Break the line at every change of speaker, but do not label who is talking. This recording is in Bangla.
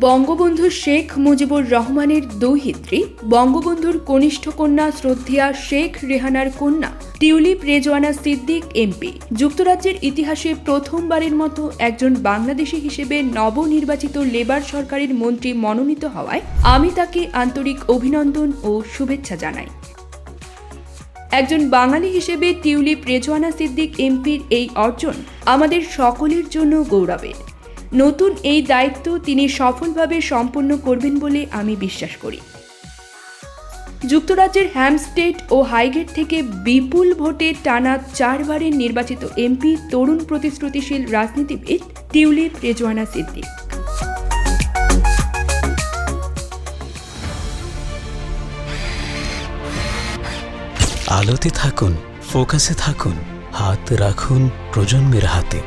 বঙ্গবন্ধু শেখ মুজিবুর রহমানের দৌহিত্রী, বঙ্গবন্ধুর কনিষ্ঠ কন্যা শ্রদ্ধেয়া শেখ রেহানার কন্যা, টিউলিপ রেজওয়ানা সিদ্দিক এমপি। যুক্তরাজ্যের ইতিহাসে প্রথমবারের মতো একজন বাংলাদেশি হিসেবে নবনির্বাচিত লেবার সরকারের মন্ত্রী মনোনীত হওয়ায় আমি তাকে আন্তরিক অভিনন্দন ও শুভেচ্ছা জানাই। একজন বাঙালি হিসেবে টিউলিপ রেজওয়ানা সিদ্দিক এমপির এই অর্জন আমাদের সকলের জন্য গৌরবের। নতুন এই দায়িত্ব তিনি সফলভাবে সম্পন্ন করবেন বলে আমি বিশ্বাস করি। যুক্তরাজ্যের হ্যামস্টেড ও হাইগেট থেকে বিপুল ভোটে টানা চারবারের নির্বাচিত এমপি তরুণ প্রতিশ্রুতিশীল রাজনীতিবিদ টিউলিপ রেজওয়ানা সিদ্দিক।
আলোতে থাকুন, ফোকাসে থাকুন, হাত রাখুন প্রজন্মের হাতে।